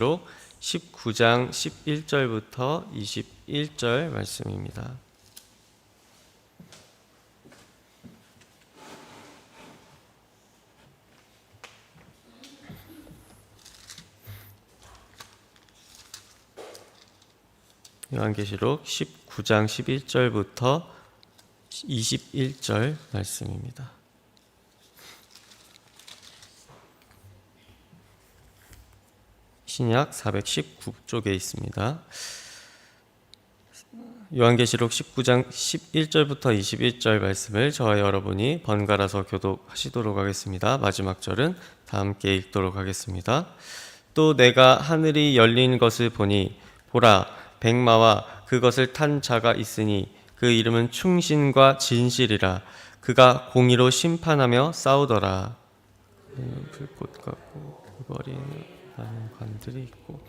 19장 11절부터 21절 말씀입니다. 요한계시록 19장 11절부터 21절 말씀입니다. 신약 419쪽에 있습니다. 요한계시록 19장 11절부터 21절 말씀을 저와 여러분이 번갈아서 교독하시도록 하겠습니다. 마지막 절은 다 함께 읽도록 하겠습니다. 또 내가 하늘이 열린 것을 보니 보라 백마와 그것을 탄 자가 있으니 그 이름은 충신과 진실이라 그가 공의로 심판하며 싸우더라. 불꽃 같고 그 머리에는 많은 관들이 있고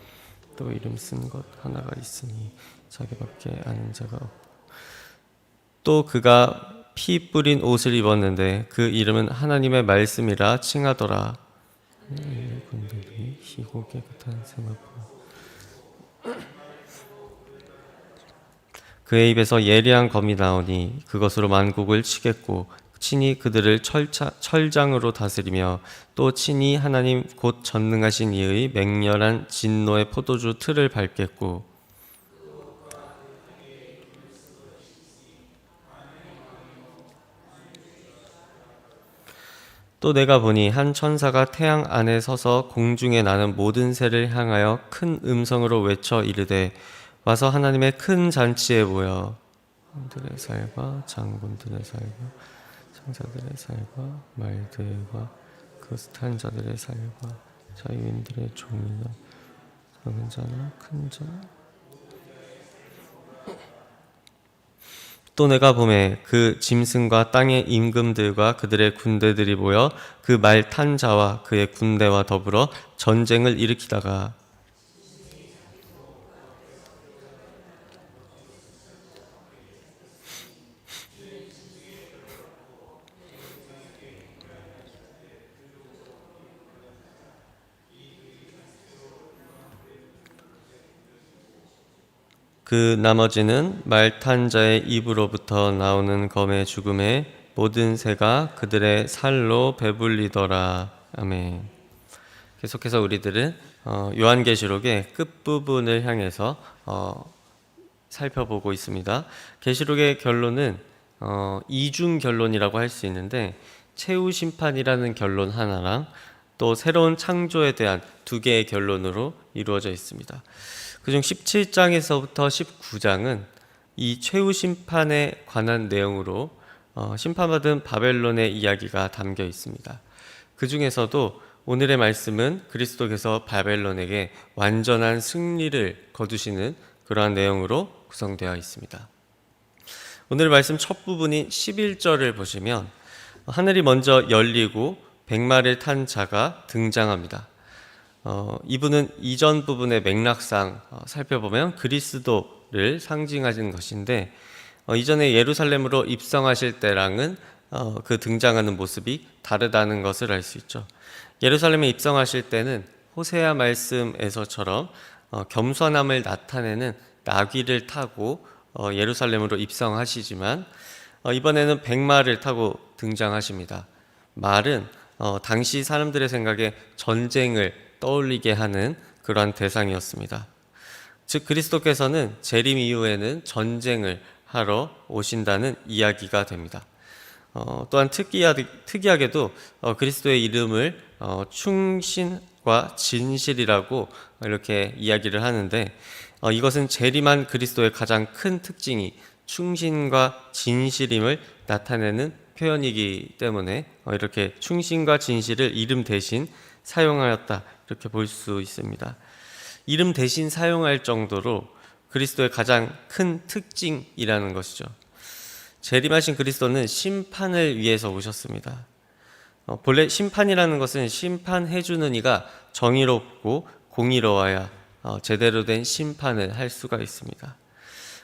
또 이름 쓴 것 하나가 있으니 자기밖에 아는 자가 또 그가 피 뿌린 옷을 입었는데 그 이름은 하나님의 말씀이라 칭하더라. 군대들이 희고 깨끗한 세마포 그의 입에서 예리한 검이 나오니 그것으로 만국을 치겠고 친히 그들을 철차, 철장으로 다스리며 또 친히 하나님 곧 전능하신 이의 맹렬한 진노의 포도주 틀을 밟겠고 또 내가 보니 한 천사가 태양 안에 서서 공중에 나는 모든 새를 향하여 큰 음성으로 외쳐 이르되 와서 하나님의 큰 잔치에 모여. 왕들의 살과 장군들의 살과 창자들의 살과 말들과 그 스탄 자들의 살과 자유인들의 종이나 작은 자나 큰 자. 또 내가 봄에 그 짐승과 땅의 임금들과 그들의 군대들이 모여 그 말 탄 자와 그의 군대와 더불어 전쟁을 일으키다가 그 나머지는 말탄 자의 입으로부터 나오는 검의 죽음에 모든 새가 그들의 살로 배불리더라. 아멘. 계속해서 우리들은 어, 요한계시록의 끝 부분을 향해서 어, 살펴보고 있습니다. 계시록의 결론은 어, 이중 결론이라고 할 수 있는데 최후 심판이라는 결론 하나랑 또 새로운 창조에 대한 두 개의 결론으로 이루어져 있습니다. 그중 17장에서부터 19장은 이 최후 심판에 관한 내용으로 어, 심판받은 바벨론의 이야기가 담겨 있습니다. 그 중에서도 오늘의 말씀은 그리스도께서 바벨론에게 완전한 승리를 거두시는 그러한 내용으로 구성되어 있습니다. 오늘 말씀 첫 부분인 11절을 보시면 하늘이 먼저 열리고 백마를 탄 자가 등장합니다. 어, 이분은 이전 부분의 맥락상 어, 살펴보면 그리스도를 상징하는 것인데 어, 이전에 예루살렘으로 입성하실 때랑은 어, 그 등장하는 모습이 다르다는 것을 알 수 있죠. 예루살렘에 입성하실 때는 호세아 말씀에서처럼 어, 겸손함을 나타내는 나귀를 타고 어, 예루살렘으로 입성하시지만 어, 이번에는 백마를 타고 등장하십니다. 말은 어, 당시 사람들의 생각에 전쟁을 떠올리게 하는 그러한 대상이었습니다. 즉 그리스도께서는 재림 이후에는 전쟁을 하러 오신다는 이야기가 됩니다. 어, 또한 특이하게, 특이하 게도 어, 그리스도의 이름을 어, 충신과 진실이라고 이렇게 이야기를 하는데 어, 이것은 재림한 그리스도의 가장 큰 특징이 충신과 진실임을 나타내는 표현이기 때문에 어, 이렇게 충신과 진실을 이름 대신 사용하였다 이렇게 볼 수 있습니다. 이름 대신 사용할 정도로 그리스도의 가장 큰 특징이라는 것이죠. 재림하신 그리스도는 심판을 위해서 오셨습니다. 어, 본래 심판이라는 것은 심판해주는 이가 정의롭고 공의로워야 어, 제대로 된 심판을 할 수가 있습니다.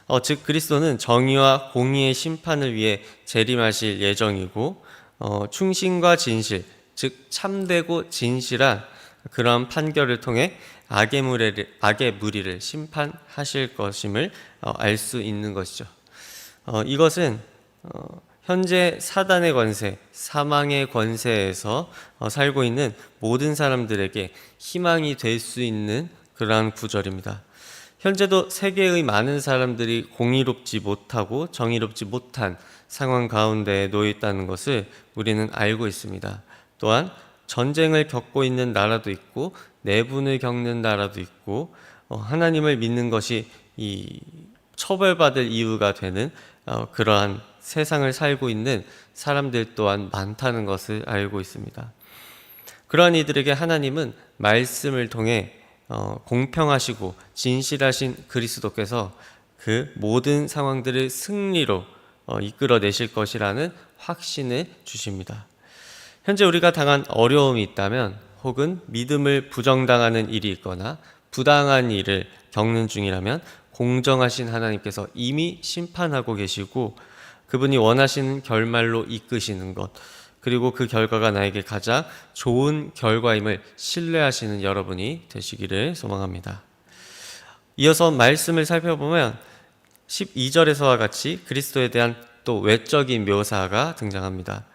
어, 즉 그리스도는 정의와 공의의 심판을 위해 재림하실 예정이고 어, 충신과 진실, 즉 참되고 진실한 그러한 판결을 통해 악의 무리를, 악의 무리를 심판하실 것임을 어, 알수 있는 것이죠. 어, 이것은 어, 현재 사단의 권세, 사망의 권세에서 어, 살고 있는 모든 사람들에게 희망이 될 수 있는 그러한 구절입니다. 현재도 세계의 많은 사람들이 공의롭지 못하고 정의롭지 못한 상황 가운데에 놓여 있다는 것을 우리는 알고 있습니다. 또한 전쟁을 겪고 있는 나라도 있고 내분을 겪는 나라도 있고 어, 하나님을 믿는 것이 이 처벌받을 이유가 되는 어, 그러한 세상을 살고 있는 사람들 또한 많다는 것을 알고 있습니다. 그러한 이들에게 하나님은 말씀을 통해 어, 공평하시고 진실하신 그리스도께서 그 모든 상황들을 승리로 어, 이끌어내실 것이라는 확신을 주십니다. 현재 우리가 당한 어려움이 있다면 혹은 믿음을 부정당하는 일이 있거나 부당한 일을 겪는 중이라면 공정하신 하나님께서 이미 심판하고 계시고 그분이 원하시는 결말로 이끄시는 것 그리고 그 결과가 나에게 가장 좋은 결과임을 신뢰하시는 여러분이 되시기를 소망합니다. 이어서 말씀을 살펴보면 12절에서와 같이 그리스도에 대한 또 외적인 묘사가 등장합니다.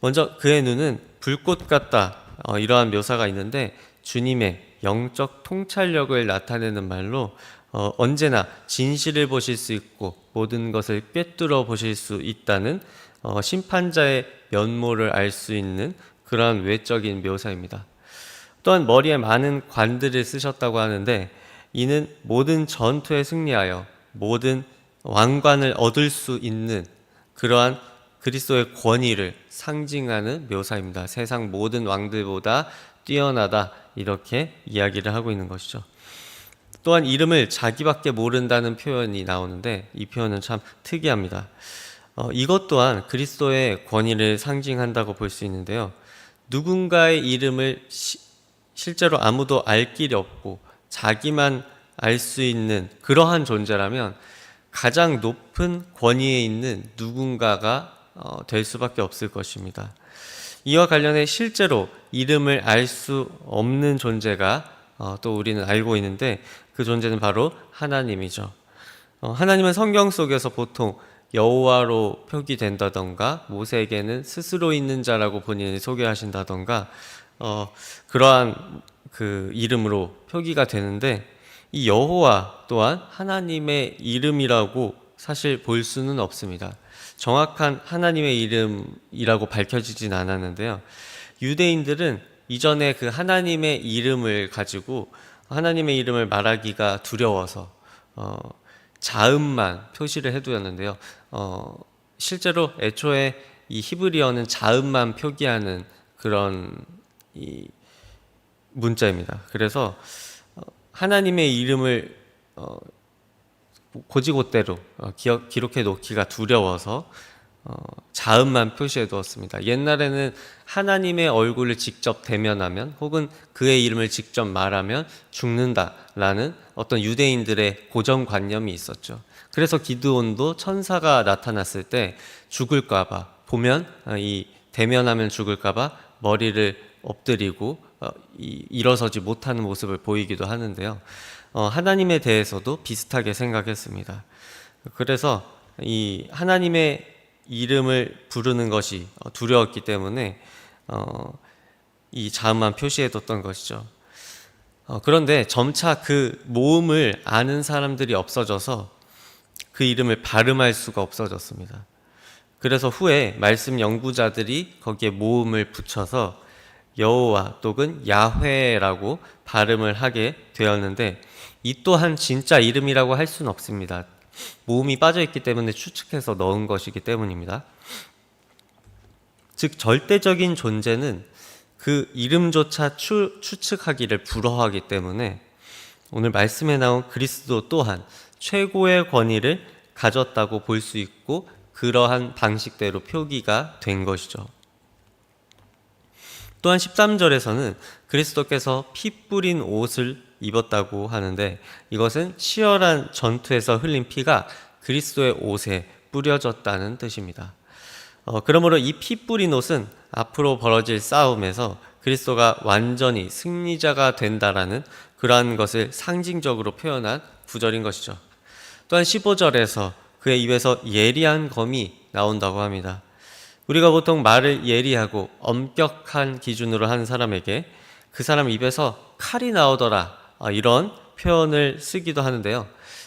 먼저 그의 눈은 불꽃 같다 어, 이러한 묘사가 있는데 주님의 영적 통찰력을 나타내는 말로 어, 언제나 진실을 보실 수 있고 모든 것을 꿰뚫어 보실 수 있다는 어, 심판자의 면모를 알 수 있는 그러한 외적인 묘사입니다. 또한 머리에 많은 관들을 쓰셨다고 하는데 이는 모든 전투에 승리하여 모든 왕관을 얻을 수 있는 그러한 그리스도의 권위를 상징하는 묘사입니다. 세상 모든 왕들보다 뛰어나다 이렇게 이야기를 하고 있는 것이죠. 또한 이름을 자기밖에 모른다는 표현이 나오는데 이 표현은 참 특이합니다. 어, 이것 또한 그리스도의 권위를 상징한다고 볼 수 있는데요. 누군가의 이름을 시, 실제로 아무도 알 길이 없고 자기만 알 수 있는 그러한 존재라면 가장 높은 권위에 있는 누군가가 어, 될 수밖에 없을 것입니다. 이와 관련해 실제로 이름을 알 수 없는 존재가 어, 또 우리는 알고 있는데 그 존재는 바로 하나님이죠. 어, 하나님은 성경 속에서 보통 여호와로 표기된다던가 모세에게는 스스로 있는 자라고 본인이 소개하신다던가 어, 그러한 그 이름으로 표기가 되는데 이 여호와 또한 하나님의 이름이라고 사실 볼 수는 없습니다. 정확한 하나님의 이름이라고 밝혀지진 않았는데요. 유대인들은 이전에 그 하나님의 이름을 가지고 하나님의 이름을 말하기가 두려워서 어, 자음만 표시를 해두었는데요. 어, 실제로 애초에 이 히브리어는 자음만 표기하는 그런 이 문자입니다. 그래서 어, 하나님의 이름을 어, 고지고대로 어, 기록해 놓기가 두려워서 어, 자음만 표시해 두었습니다. 옛날에는 하나님의 얼굴을 직접 대면하면 혹은 그의 이름을 직접 말하면 죽는다라는 어떤 유대인들의 고정관념이 있었죠. 그래서 기드온도 천사가 나타났을 때 죽을까봐 보면 어, 이 대면하면 죽을까봐 머리를 엎드리고 일어서지 못하는 모습을 보이기도 하는데요. 하나님에 대해서도 비슷하게 생각했습니다. 그래서 이 하나님의 이름을 부르는 것이 두려웠기 때문에 어, 이 자음만 표시해뒀던 것이죠. 어, 그런데 점차 그 모음을 아는 사람들이 없어져서 그 이름을 발음할 수가 없어졌습니다. 그래서 후에 말씀 연구자들이 거기에 모음을 붙여서 여호와 또는 야훼라고 발음을 하게 되었는데 이 또한 진짜 이름이라고 할 수는 없습니다. 모음이 빠져 있기 때문에 추측해서 넣은 것이기 때문입니다. 즉 절대적인 존재는 그 이름조차 추, 추측하기를 불허하기 때문에 오늘 말씀에 나온 그리스도 또한 최고의 권위를 가졌다고 볼 수 있고 그러한 방식대로 표기가 된 것이죠. 또한 13절에서는 그리스도께서 피 뿌린 옷을 입었다고 하는데 이것은 치열한 전투에서 흘린 피가 그리스도의 옷에 뿌려졌다는 뜻입니다. 어, 그러므로 이 피 뿌린 옷은 앞으로 벌어질 싸움에서 그리스도가 완전히 승리자가 된다라는 그러한 것을 상징적으로 표현한 구절인 것이죠. 또한 15절에서 그의 입에서 예리한 검이 나온다고 합니다. 우리가 보통 말을 예리하고 엄격한 기준으로 하는 사람에게 그 사람 입에서 칼이 나오더라 아, 이런 표현을 쓰기도 하는데요.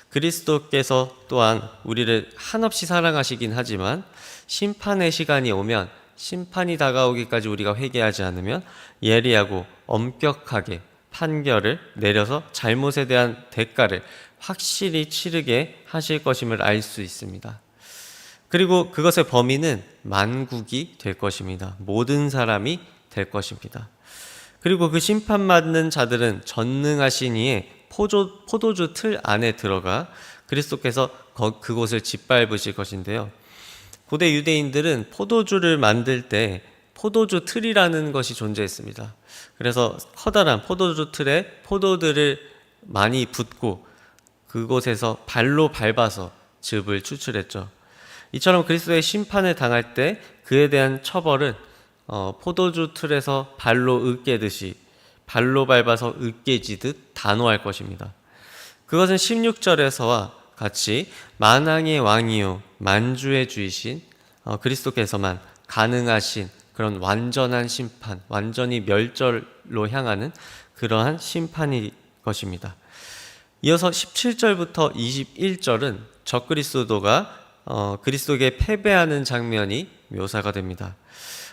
그리스도께서 또한 우리를 한없이 사랑하시긴 하지만 심판의 시간이 오면 심판이 다가오기까지 우리가 회개하지 않으면 예리하고 엄격하게 판결을 내려서 잘못에 대한 대가를 확실히 치르게 하실 것임을 알 수 있습니다. 그리고 그것의 범위는 만국이 될 것입니다. 모든 사람이 될 것입니다. 그리고 그 심판받는 자들은 전능하신 이의 포도, 포도주 틀 안에 들어가 그리스도께서 거, 그곳을 짓밟으실 것인데요. 고대 유대인들은 포도주를 만들 때 포도주 틀이라는 것이 존재했습니다. 그래서 커다란 포도주 틀에 포도들을 많이 붓고 그곳에서 발로 밟아서 즙을 추출했죠. 이처럼 그리스도의 심판을 당할 때 그에 대한 처벌은 어, 포도주 틀에서 발로 으깨듯이 발로 밟아서 으깨지듯 단호할 것입니다. 그것은 16절에서와 같이 만왕의 왕이요 만주의 주이신 어, 그리스도께서만 가능하신 그런 완전한 심판, 완전히 멸절로 향하는 그러한 심판이 것입니다. 이어서 17절부터 21절은 적그리스도가 어, 그리스도에게 패배하는 장면이 묘사가 됩니다.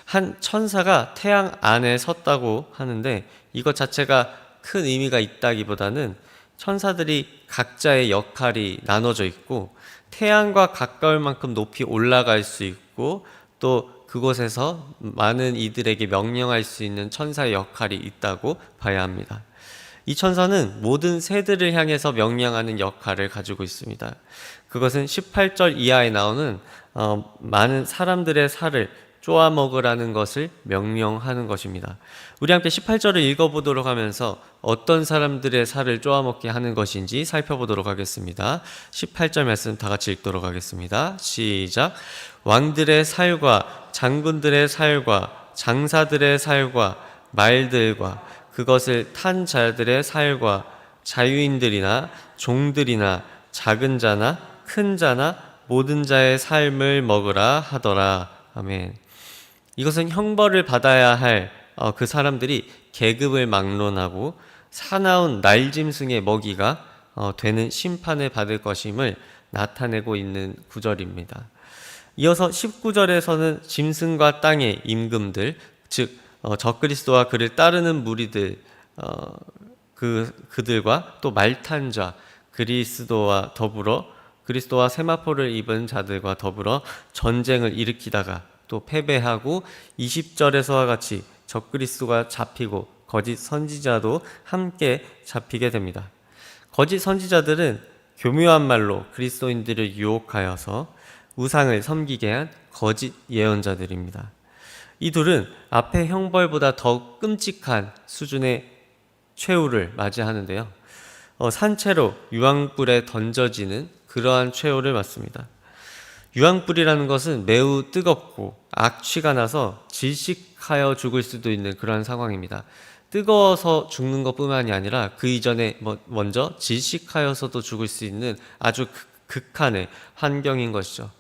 한 천사가 태양 안에 섰다고 하는데 이것 자체가 큰 의미가 있다기보다는 천사들이 각자의 역할이 나눠져 있고 태양과 가까울 만큼 높이 올라갈 수 있고 또 그곳에서 많은 이들에게 명령할 수 있는 천사의 역할이 있다고 봐야 합니다. 이 천사는 모든 새들을 향해서 명령하는 역할을 가지고 있습니다. 그것은 18절 이하에 나오는 어, 많은 사람들의 살을 쪼아 먹으라는 것을 명령하는 것입니다. 우리 함께 18절을 읽어보도록 하면서 어떤 사람들의 살을 쪼아 먹게 하는 것인지 살펴보도록 하겠습니다. 18절 말씀 다 같이 읽도록 하겠습니다. 시작. 왕들의 살과 장군들의 살과 장사들의 살과 말들과 그것을 탄 자들의 살과 자유인들이나 종들이나 작은 자나 큰 자나 모든 자의 삶을 먹으라 하더라. 아멘. 이것은 형벌을 받아야 할그 어, 사람들이 계급을 막론하고 사나운 날짐승의 먹이가 어, 되는 심판을 받을 것임을 나타내고 있는 구절입니다. 이어서 19절에서는 짐승과 땅의 임금들, 즉 어, 적그리스도와 그를 따르는 무리들 그 그들과 또 말탄 자 그리스도와 더불어 그리스도와 세마포를 입은 자들과 더불어 전쟁을 일으키다가 또 패배하고 20절에서와 같이 적그리스도가 잡히고 거짓 선지자도 함께 잡히게 됩니다. 거짓 선지자들은 교묘한 말로 그리스도인들을 유혹하여서 우상을 섬기게 한 거짓 예언자들입니다. 이 둘은 앞의 형벌보다 더 끔찍한 수준의 최후를 맞이하는데요. 어, 산채로 유황불에 던져지는 그러한 최후를 맞습니다. 유황불이라는 것은 매우 뜨겁고 악취가 나서 질식하여 죽을 수도 있는 그러한 상황입니다. 뜨거워서 죽는 것뿐만이 아니라 그 이전에 뭐 먼저 질식하여서도 죽을 수 있는 아주 극한의 환경인 것이죠.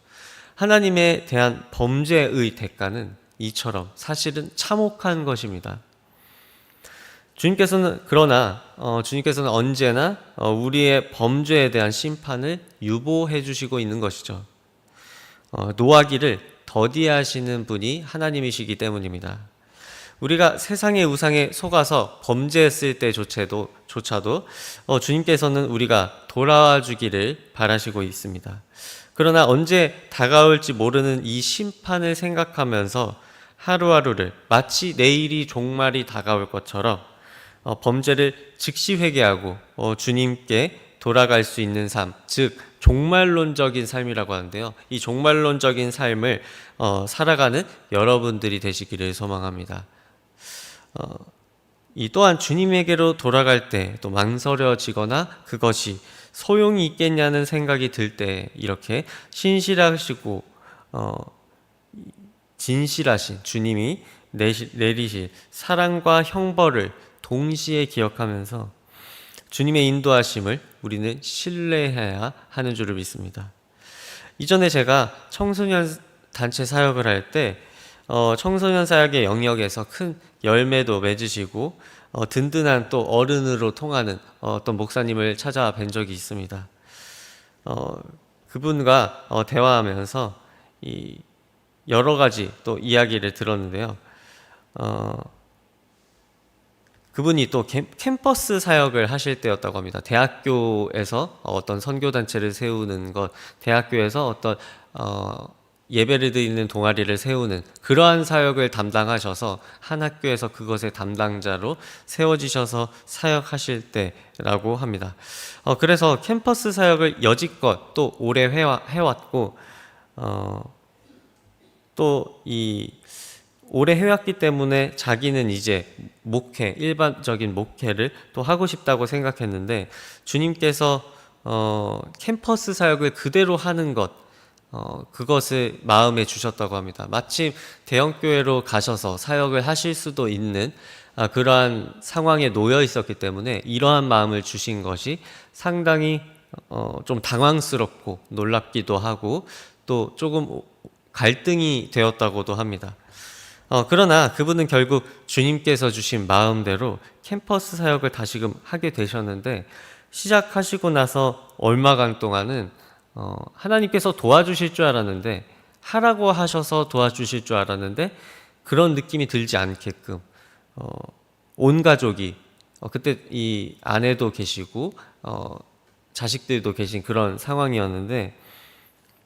하나님에 대한 범죄의 대가는 이처럼 사실은 참혹한 것입니다. 주님께서는 그러나 어, 주님께서는 언제나 어, 우리의 범죄에 대한 심판을 유보해 주시고 있는 것이죠. 어, 노하기를 더디하시는 분이 하나님이시기 때문입니다. 우리가 세상의 우상에 속아서 범죄했을 때조차도 조차도 어, 주님께서는 우리가 돌아와 주기를 바라시고 있습니다. 그러나 언제 다가올지 모르는 이 심판을 생각하면서 하루하루를 마치 내일이 종말이 다가올 것처럼 어, 범죄를 즉시 회개하고 어, 주님께 돌아갈 수 있는 삶, 즉 종말론적인 삶이라고 하는데요. 이 종말론적인 삶을 어, 살아가는 여러분들이 되시기를 소망합니다. 어, 이 또한 주님에게로 돌아갈 때 또 망설여지거나 그것이 소용이 있겠냐는 생각이 들 때 이렇게 신실하시고 어, 진실하신 주님이 내리실 사랑과 형벌을 동시에 기억하면서 주님의 인도하심을 우리는 신뢰해야 하는 줄을 믿습니다. 이전에 제가 청소년 단체 사역을 할때 어, 청소년 사역의 영역에서 큰 열매도 맺으시고 어, 든든한 또 어른으로 통하는 어떤 목사님을 찾아뵌 적이 있습니다. 어, 그분과 어, 대화하면서 이 여러 가지 또 이야기를 들었는데요. 어, 그분이 또 캠, 캠퍼스 사역을 하실 때였다고 합니다. 대학교에서 어떤 선교 단체를 세우는 것, 대학교에서 어떤 어, 예배를 드리는 동아리를 세우는 그러한 사역을 담당하셔서 한 학교에서 그것의 담당자로 세워지셔서 사역하실 때라고 합니다. 어, 그래서 캠퍼스 사역을 여지껏 또 오래 해왔고 어, 또이 오래 해왔기 때문에 자기는 이제 목회, 일반적인 목회를 또 하고 싶다고 생각했는데 주님께서 어, 캠퍼스 사역을 그대로 하는 것, 어, 그것을 마음에 주셨다고 합니다. 마침 대형교회로 가셔서 사역을 하실 수도 있는 아, 그러한 상황에 놓여 있었기 때문에 이러한 마음을 주신 것이 상당히 어, 좀 당황스럽고 놀랍기도 하고 또 조금 갈등이 되었다고도 합니다. 어, 그러나 그분은 결국 주님께서 주신 마음대로 캠퍼스 사역을 다시금 하게 되셨는데 시작하시고 나서 얼마간 동안은 어, 하나님께서 도와주실 줄 알았는데 하라고 하셔서 도와주실 줄 알았는데 그런 느낌이 들지 않게끔 어, 온 가족이 어, 그때 이 아내도 계시고 어, 자식들도 계신 그런 상황이었는데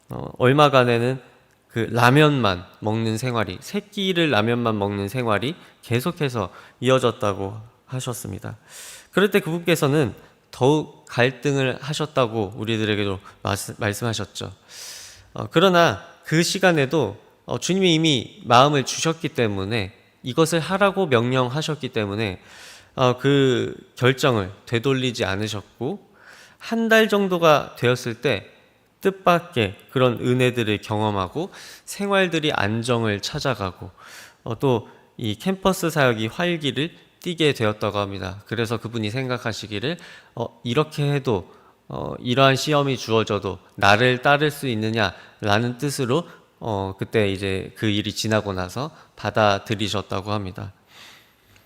어, 얼마간에는 그 라면만 먹는 생활이 새끼를 라면만 먹는 생활이 계속해서 이어졌다고 하셨습니다. 그럴 때 그분께서는 더욱 갈등을 하셨다고 우리들에게도 말씀하셨죠. 어, 그러나 그 시간에도 어, 주님이 이미 마음을 주셨기 때문에 이것을 하라고 명령하셨기 때문에 어, 그 결정을 되돌리지 않으셨고 한 달 정도가 되었을 때 뜻밖의 그런 은혜들을 경험하고 생활들이 안정을 찾아가고 어, 또이 캠퍼스 사역이 활기를 띠게 되었다고 합니다. 그래서 그분이 생각하시기를 어, 이렇게 해도 어, 이러한 시험이 주어져도 나를 따를 수 있느냐라는 뜻으로 어, 그때 이제 그 일이 지나고 나서 받아들이셨다고 합니다.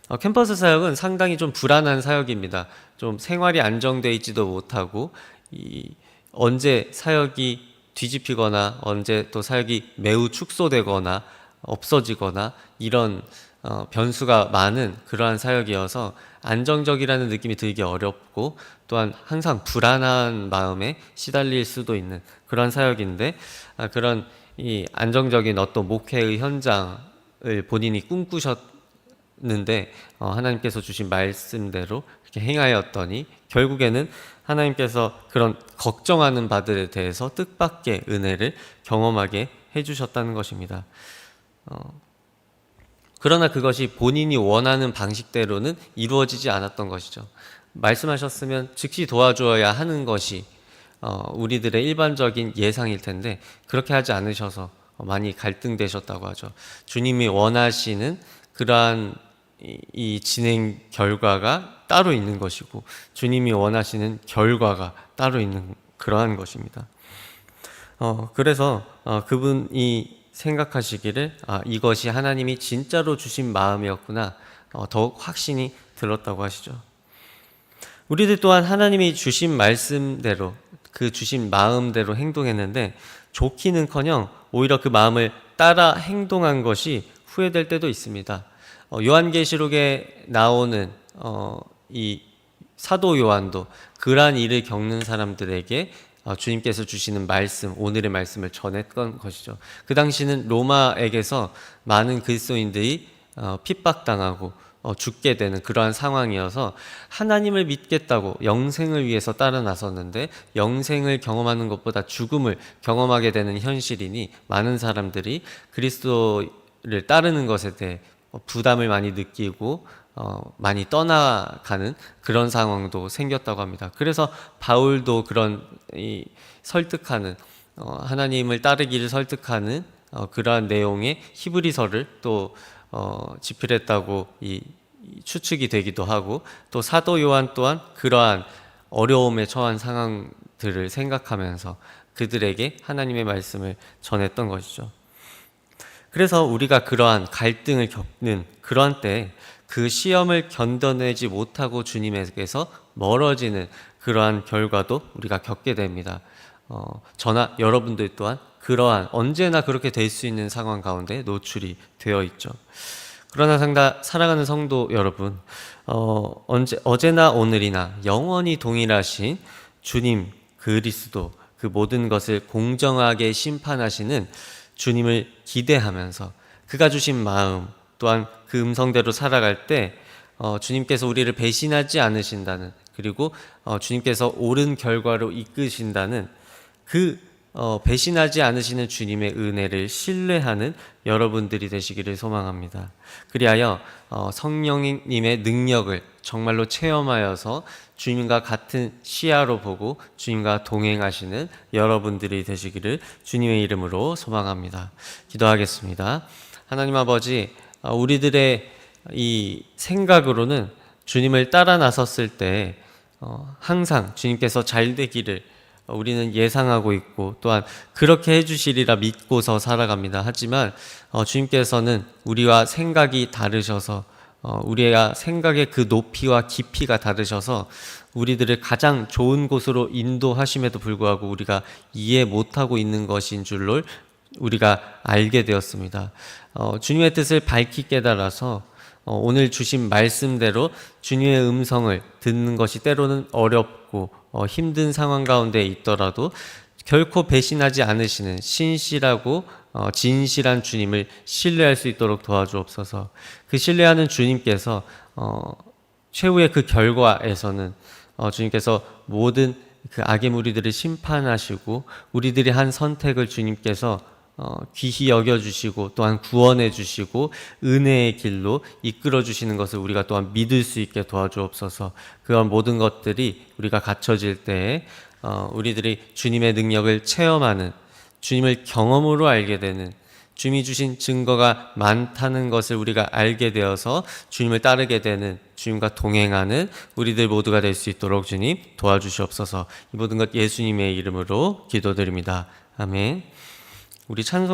어, 캠퍼스 사역은 상당히 좀 불안한 사역입니다. 좀 생활이 안정돼 있지도 못하고 이 언제 사역이 뒤집히거나 언제 또 사역이 매우 축소되거나 없어지거나 이런 어, 변수가 많은 그러한 사역이어서 안정적이라는 느낌이 들기 어렵고 또한 항상 불안한 마음에 시달릴 수도 있는 그런 사역인데 아, 그런 이 안정적인 어떤 목회의 현장을 본인이 꿈꾸셨는데 어, 하나님께서 주신 말씀대로 그렇게 행하였더니 결국에는 하나님께서 그런 걱정하는 바들에 대해서 뜻밖의 은혜를 경험하게 해주셨다는 것입니다. 어, 그러나 그것이 본인이 원하는 방식대로는 이루어지지 않았던 것이죠. 말씀하셨으면 즉시 도와줘야 하는 것이 어, 우리들의 일반적인 예상일 텐데 그렇게 하지 않으셔서 많이 갈등되셨다고 하죠. 주님이 원하시는 그러한 이 진행 결과가 따로 있는 것이고 주님이 원하시는 결과가 따로 있는 그러한 것입니다. 어, 그래서 어, 그분이 생각하시기를 아, 이것이 하나님이 진짜로 주신 마음이었구나 어, 더욱 확신이 들었다고 하시죠. 우리들 또한 하나님이 주신 말씀대로 그 주신 마음대로 행동했는데 좋기는커녕 오히려 그 마음을 따라 행동한 것이 후회될 때도 있습니다. 어, 요한계시록에 나오는 어, 이 사도 요한도 그러한 일을 겪는 사람들에게 어, 주님께서 주시는 말씀, 오늘의 말씀을 전했던 것이죠. 그 당시는 로마에게서 많은 그리스도인들이 어, 핍박당하고 어, 죽게 되는 그러한 상황이어서 하나님을 믿겠다고 영생을 위해서 따라 나섰는데 영생을 경험하는 것보다 죽음을 경험하게 되는 현실이니 많은 사람들이 그리스도를 따르는 것에 대해 어, 부담을 많이 느끼고 어, 많이 떠나가는 그런 상황도 생겼다고 합니다. 그래서 바울도 그런 이 설득하는 어, 하나님을 따르기를 설득하는 어, 그러한 내용의 히브리서를 또 어, 집필했다고 이 추측이 되기도 하고 또 사도 요한 또한 그러한 어려움에 처한 상황들을 생각하면서 그들에게 하나님의 말씀을 전했던 것이죠. 그래서 우리가 그러한 갈등을 겪는 그러한 때그 시험을 견뎌내지 못하고 주님에게서 멀어지는 그러한 결과도 우리가 겪게 됩니다. 어, 저나 여러분들 또한 그러한 언제나 그렇게 될 수 있는 상황 가운데 노출이 되어 있죠. 그러나 상다 살아가는 성도 여러분, 어, 언제 어제나 오늘이나 영원히 동일하신 주님 그리스도 그 모든 것을 공정하게 심판하시는 주님을 기대하면서 그가 주신 마음 또한 그 음성대로 살아갈 때 어, 주님께서 우리를 배신하지 않으신다는 그리고 어, 주님께서 옳은 결과로 이끄신다는 그 어, 배신하지 않으시는 주님의 은혜를 신뢰하는 여러분들이 되시기를 소망합니다. 그리하여 어, 성령님의 능력을 정말로 체험하여서 주님과 같은 시야로 보고 주님과 동행하시는 여러분들이 되시기를 주님의 이름으로 소망합니다. 기도하겠습니다. 하나님 아버지, 어, 우리들의 이 생각으로는 주님을 따라 나섰을 때 어, 항상 주님께서 잘 되기를 우리는 예상하고 있고 또한 그렇게 해주시리라 믿고서 살아갑니다. 하지만 어, 주님께서는 우리와 생각이 다르셔서 어, 우리가 생각의 그 높이와 깊이가 다르셔서 우리들을 가장 좋은 곳으로 인도하심에도 불구하고 우리가 이해 못하고 있는 것인 줄로 우리가 알게 되었습니다. 어, 주님의 뜻을 밝히 깨달아서 어, 오늘 주신 말씀대로 주님의 음성을 듣는 것이 때로는 어렵고 어, 힘든 상황 가운데 있더라도 결코 배신하지 않으시는 신실하고 어, 진실한 주님을 신뢰할 수 있도록 도와주옵소서. 그 신뢰하는 주님께서 어, 최후의 그 결과에서는 어, 주님께서 모든 그 악의 무리들을 심판하시고 우리들이 한 선택을 주님께서 어, 귀히 여겨주시고 또한 구원해 주시고 은혜의 길로 이끌어 주시는 것을 우리가 또한 믿을 수 있게 도와주옵소서. 그런 모든 것들이 우리가 갖춰질 때에 어, 우리들이 주님의 능력을 체험하는 주님을 경험으로 알게 되는 주님이 주신 증거가 많다는 것을 우리가 알게 되어서 주님을 따르게 되는 주님과 동행하는 우리들 모두가 될 수 있도록 주님 도와주시옵소서. 이 모든 것 예수님의 이름으로 기도드립니다. 아멘. 우리 찬송